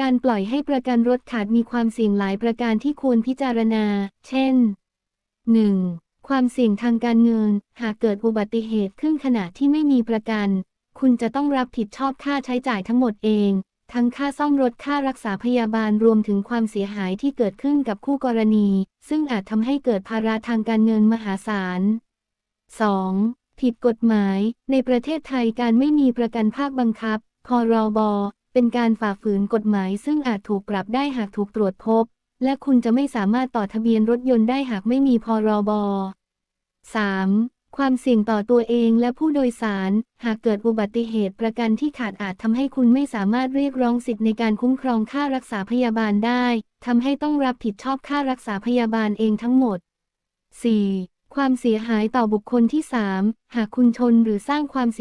การปล่อยให้ประกันรถขาดมีความเสี่ยงหลายประการที่ควรพิจารณา เช่น 1. ความเสี่ยงทางการเงิน หากเกิดอุบัติเหตุขึ้นขณะที่ไม่มีประกัน คุณจะต้องรับผิดชอบค่าใช้จ่ายทั้งหมดเอง ทั้งค่าซ่อมรถค่ารักษาพยาบาลรวมถึงความเสียหายที่เกิดขึ้นกับคู่กรณี ซึ่งอาจทำให้เกิดภาระทางการเงินมหาศาล 2. ผิดกฎหมาย ในประเทศไทยการไม่มีประกันภาคบังคับ พรบ เป็นการฝ่าฝืนกฎหมายซึ่งอาจถูกปรับได้หากถูกตรวจพบ และคุณจะไม่สามารถต่อทะเบียนรถยนต์ได้หากไม่มีพรบ 3. ความเสี่ยงต่อตัวเองและผู้โดยสาร หากเกิดอุบัติเหตุประกันที่ขาดอาจทำให้คุณไม่สามารถเรียกร้องสิทธิ์ในการคุ้มครองค่ารักษาพยาบาลได้ทำให้ต้องรับผิดชอบค่ารักษาพยาบาลเองทั้งหมด 4. ความเสียหายต่อบุคคลที่ 3 หากคุณชนหรือสร้างความเสีย